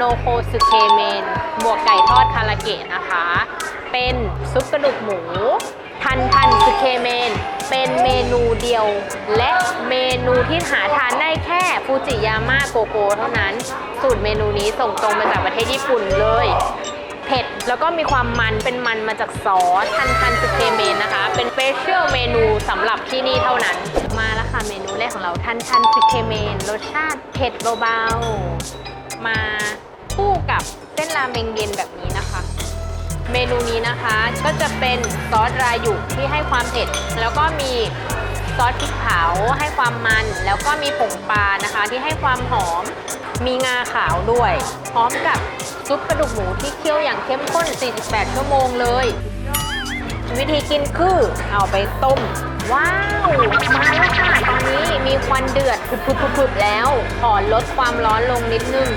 โนโคสึเคเมน บวกไก่ทอดคาราเกะนะคะ เป็นซุปกระดูกหมู ทันทันสึเคเมน เป็นเมนูเดียว และเมนูที่หาทานได้แค่ฟูจิยาม่าโกโก้เท่านั้น สูตรเมนูนี้ส่งตรงมาจากประเทศญี่ปุ่นเลย เผ็ด แล้วก็มีความมัน เป็นมันมาจากซอส ทันทันสึเคเมนนะคะ เป็นสเปเชียลเมนูสำหรับที่นี่เท่านั้น มาแล้วค่ะเมนูแรกของเราทันทันสึเคเมน รสชาติเผ็ดเบาๆ มา เส้นราเมงเย็นแบบนี้นะคะ เมนูนี้นะคะก็จะเป็นซอสรายุที่ให้ความเผ็ด แล้วก็มีซอสพริกเผาให้ความมัน แล้วก็มีผงปลานะคะ ที่ให้ความหอม มีงาขาวด้วย พร้อมกับซุปกระดูกหมูที่เคี่ยวอย่างเข้มข้น 48 ชั่วโมงเลย วิธีกินคือเอาไปต้ม ว้าว มาแล้วค่ะ ตอนนี้มีควันเดือดผุบๆๆๆแล้ว ขอลดความร้อนลงนิดนึง